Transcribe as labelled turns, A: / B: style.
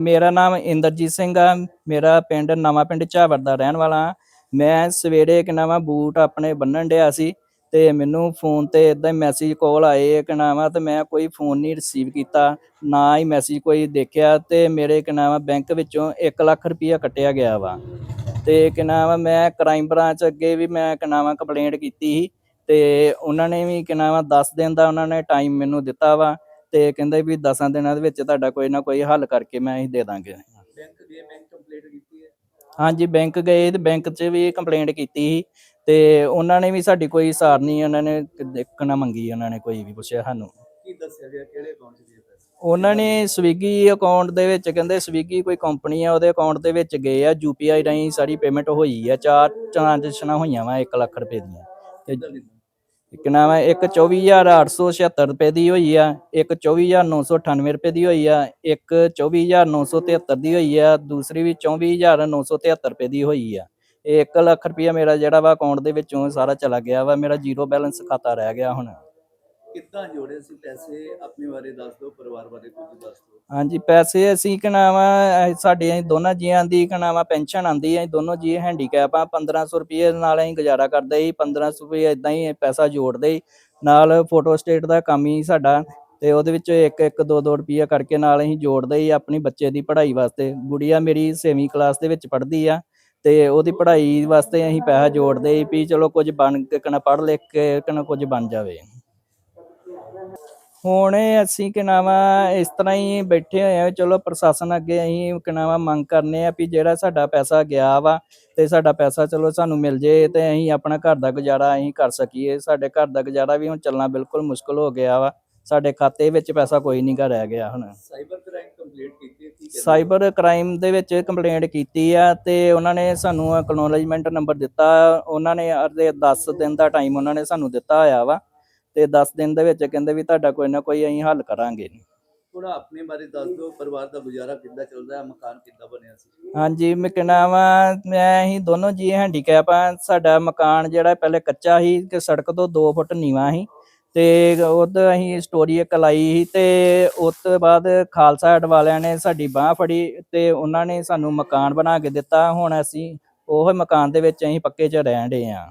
A: ਮੇਰਾ ਨਾਮ ਇੰਦਰਜੀਤ ਸਿੰਘ ਆ, ਮੇਰਾ ਪਿੰਡ ਨਵਾਂ ਪਿੰਡ ਝਾਵਰ ਦਾ ਰਹਿਣ ਵਾਲਾ ਹਾਂ। ਮੈਂ ਸਵੇਰੇ ਕਿ ਨਾਮ ਬੂਟ ਆਪਣੇ ਬੰਨਣ ਡਿਆ ਸੀ ਤੇ ਮੈਨੂੰ ਫੋਨ ਤੇ ਇਦਾਂ ਮੈਸੇਜ ਕਾਲ ਆਏ ਕਿ ਨਾਮ ਆ ਤੇ ਮੈਂ ਕੋਈ ਫੋਨ ਨਹੀਂ ਰਿਸੀਵ ਕੀਤਾ, ਨਾ ਹੀ ਮੈਸੇਜ ਕੋਈ ਦੇਖਿਆ ਤੇ ਮੇਰੇ ਕਿ ਨਾਮ ਬੈਂਕ ਵਿੱਚੋਂ 1 ਲੱਖ ਰੁਪਇਆ ਕੱਟਿਆ ਗਿਆ ਵਾ ਤੇ ਕਿ ਨਾਮ ਮੈਂ ਕ੍ਰਾਈਮ ਬ੍ਰਾਂਚ ਅੱਗੇ ਵੀ ਮੈਂ ਕਿ ਨਾਮ ਕੰਪਲੇਂਟ ਕੀਤੀ ਸੀ ਤੇ ਉਹਨਾਂ ਨੇ ਵੀ ਕਿ ਨਾਮ ਆ 10 ਦਿਨ ਦਾ ਉਹਨਾਂ ਨੇ ਟਾਈਮ ਮੈਨੂੰ ਦਿੱਤਾ ਵਾ ਤੇ ਕਹਿੰਦੇ ਵੀ 10 ਦਿਨਾਂ ਦੇ ਵਿੱਚ ਤੁਹਾਡਾ ਕੋਈ ਨਾ ਕੋਈ ਹੱਲ ਕਰਕੇ ਮੈਂ ਅਸੀਂ ਦੇ ਦਾਂਗੇ।
B: ਬੈਂਕ ਦੇ ਬੈਂਕ ਕੰਪਲੀਟ ਕੀਤੀ ਹੈ?
A: ਹਾਂਜੀ ਬੈਂਕ ਗਏ ਤੇ ਬੈਂਕ 'ਚ ਵੀ ਕੰਪਲੇਂਟ ਕੀਤੀ ਸੀ ਤੇ ਉਹਨਾਂ ਨੇ ਵੀ ਸਾਡੀ ਕੋਈ ਸਾਰ ਨਹੀਂ ਉਹਨਾਂ ਨੇ ਦੇਖਣਾ ਮੰਗੀ ਉਹਨਾਂ ਨੇ ਕੋਈ ਵੀ ਪੁੱਛਿਆ ਸਾਨੂੰ।
B: ਕੀ ਦੱਸਿਆ ਗਿਆ? ਕਿਹੜੇ ਅਕਾਊਂਟ 'ਚ ਪੈਸੇ?
A: ਉਹਨਾਂ ਨੇ ਸਵੀਗੀ ਅਕਾਊਂਟ ਦੇ ਵਿੱਚ ਕਹਿੰਦੇ ਸਵੀਗੀ ਕੋਈ ਕੰਪਨੀ ਆ ਉਹਦੇ ਅਕਾਊਂਟ ਦੇ ਵਿੱਚ ਗਏ ਆ ਯੂਪੀਆਈ ਰਾਹੀਂ ਸਾਰੀ ਪੇਮੈਂਟ ਹੋਈ ਆ ਚਾਰ ਟ੍ਰਾਂਜੈਕਸ਼ਨਾਂ ਹੋਈਆਂ ਵਾ 1 ਲੱਖ ਰੁਪਏ ਦੀਆਂ। ਤੇ ਇੱਕ ਨਾਮ ਹੈ, ਇੱਕ 24876 ਰੁਪਏ ਦੀ ਹੋਈ ਆ, ਇੱਕ 24998 ਰੁਪਏ ਦੀ ਹੋਈ ਆ, ਇੱਕ 24973 ਦੀ ਹੋਈ ਆ, ਦੂਸਰੀ ਵੀ 24973 ਰੁਪਏ ਦੀ ਹੋਈ ਆ। ਇਹ 1 ਲੱਖ ਰੁਪਇਆ ਮੇਰਾ ਜਿਹੜਾ ਵਾ ਅਕਾਊਂਟ ਦੇ ਵਿੱਚੋਂ ਸਾਰਾ ਚਲਾ ਗਿਆ ਵਾ, ਮੇਰਾ ਜ਼ੀਰੋ ਬੈਲੈਂਸ ਖਾਤਾ ਰਹਿ ਗਿਆ ਹੁਣ।
B: ਕਿੱਦਾਂ ਜੋੜੇ ਸੀ? ਪੈਸੇ ਆਪਣੇ ਬਾਰੇ ਦੱਸ ਦਿਓ, ਪਰਿਵਾਰ ਬਾਰੇ ਕੁਝ ਦੱਸ ਦਿਓ।
A: ਹਾਂਜੀ, ਪੈਸੇ ਅਸੀਂ ਕਨਾਵਾ ਸਾਡੇ ਅਸੀਂ ਦੋਨਾਂ ਜੀਆਂ ਦੀ ਕਨਾਵਾ ਪੈਨਸ਼ਨ ਆਂਦੀ ਹੈ ਅਸੀਂ ਦੋਨੋਂ ਜੀ ਹੈਂਡੀਕੈਪ ਆ 1500 ਰੁਪਏ ਨਾਲ ਅਸੀਂ ਗੁਜ਼ਾਰਾ ਕਰਦੇ ਸੀ 1500 ਰੁਪਏ ਇਦਾਂ ਹੀ ਪੈਸਾ ਜੋੜਦੇ ਸੀ। ਨਾਲ ਫੋਟੋ ਸਟੇਟ ਦਾ ਕੰਮ ਹੀ ਸਾਡਾ, ਤੇ ਉਹਦੇ ਵਿੱਚ ਇੱਕ ਇੱਕ, ਦੋ ਦੋ ਰੁਪਈਆ ਕਰਕੇ ਨਾਲ ਅਸੀਂ ਜੋੜਦੇ ਹੀ ਆਪਣੀ ਬੱਚੇ ਦੀ ਪੜ੍ਹਾਈ ਵਾਸਤੇ। ਗੁੜੀਆ ਮੇਰੀ 6ਵੀਂ ਕਲਾਸ ਦੇ ਵਿੱਚ ਪੜ੍ਹਦੀ ਆ, ਤੇ ਉਹਦੀ ਪੜ੍ਹਾਈ ਵਾਸਤੇ ਅਸੀਂ ਪੈਸਾ ਜੋੜਦੇ ਸੀ ਵੀ ਚਲੋ ਕੁਝ ਬਣ ਕੇ ਕਨਾ ਪੜ੍ਹ ਲਿਖ ਕੇ ਕਨਾ ਕੁਝ ਬਣ ਜਾਵੇ। ਹੁਣ ਅਸੀਂ ਕਿ ਨਾਵਾ ਇਸ ਤਰ੍ਹਾਂ ਹੀ ਬੈਠੇ ਹੋਏ ਆ ਚਲੋ ਪ੍ਰਸ਼ਾਸਨ ਅੱਗੇ ਅਸੀਂ ਕਿ ਨਾਵਾ ਮੰਗ ਕਰਨੇ ਆ ਵੀ ਜਿਹੜਾ ਸਾਡਾ ਪੈਸਾ ਗਿਆ ਵਾ ਤੇ ਸਾਡਾ ਪੈਸਾ ਚਲੋ ਸਾਨੂੰ ਮਿਲ ਜੇ ਤੇ ਅਸੀਂ ਆਪਣਾ ਘਰ ਦਾ ਗੁਜ਼ਾਰਾ ਅਸੀਂ ਕਰ ਸਕੀਏ। ਸਾਡੇ ਘਰ ਦਾ ਗੁਜ਼ਾਰਾ ਵੀ ਹੁਣ ਚੱਲਣਾ ਬਿਲਕੁਲ ਮੁਸ਼ਕਲ ਹੋ ਗਿਆ ਵਾ। ਸਾਡੇ ਖਾਤੇ ਵਿੱਚ ਪੈਸਾ ਕੋਈ ਨਹੀਂ ਗਾ ਰਹਿ ਗਿਆ ਹੁਣ।
B: ਸਾਈਬਰ ਕ੍ਰਾਈਮ ਕੰਪਲੀਟ ਕੀਤੀ
A: ਸਾਈਬਰ ਕ੍ਰਾਈਮ ਦੇ ਵਿੱਚ ਕੰਪਲੇਂਟ ਕੀਤੀ ਆ ਤੇ ਉਹਨਾਂ ਨੇ ਸਾਨੂੰ ਐਕਨੋਲਜਮੈਂਟ ਨੰਬਰ ਦਿੱਤਾ। ਉਹਨਾਂ ਨੇ ਅਰਦੇ 10 ਦਿਨ ਦਾ ਟਾਈਮ ਉਹਨਾਂ ਨੇ ਸਾਨੂੰ ਦਿੱਤਾ ਹੋਇਆ ਵਾ। ਤੇ 10 ਦਿਨ ਦੇ ਵਿੱਚ ਕਹਿੰਦੇ ਵੀ ਤੁਹਾਡਾ ਕੋਈ ਨਾ ਕੋਈ ਅਸੀਂ ਹੱਲ ਕਰਾਂਗੇ।
B: ਥੋੜਾ ਆਪਣੇ ਬਾਰੇ ਦੱਸ ਦਿਓ ਪਰਿਵਾਰ ਦਾ ਗੁਜ਼ਾਰਾ ਕਿੱਦਾਂ ਚੱਲਦਾ ਹੈ ਮਕਾਨ ਕਿੱਦਾਂ ਬਣਿਆ ਸੀ?
A: ਹਾਂਜੀ ਮੈਂ ਕਹਿਣਾ ਵਾ ਮੈਂ ਹੀ ਦੋਨੋਂ ਜੀ ਹੈਂਡੀਕੈਪ ਆ ਸਾਡਾ ਮਕਾਨ ਜਿਹੜਾ ਪਹਿਲੇ ਕੱਚਾ ਸੀ ਕਿ ਸੜਕ ਤੋਂ 2 ਫੁੱਟ ਨੀਵਾਂ ਸੀ ਤੇ ਉਹਦਾ ਅਸੀਂ ਸਟੋਰੀ ਇੱਕ ਲਾਈ ਸੀ ਤੇ ਉਸ ਤੋਂ ਬਾਅਦ ਖਾਲਸਾ ਏਡ ਵਾਲਿਆਂ ਨੇ ਸਾਡੀ ਬਾਹ ਫੜੀ ਤੇ ਉਹਨਾਂ ਨੇ ਸਾਨੂੰ ਮਕਾਨ ਬਣਾ ਕੇ ਦਿੱਤਾ ਹੁਣ ਅਸੀਂ ਉਹ ਮਕਾਨ ਦੇ ਵਿੱਚ ਅਸੀਂ ਪੱਕੇ 'ਚ ਰਹਿਣ ਡੇ ਆ।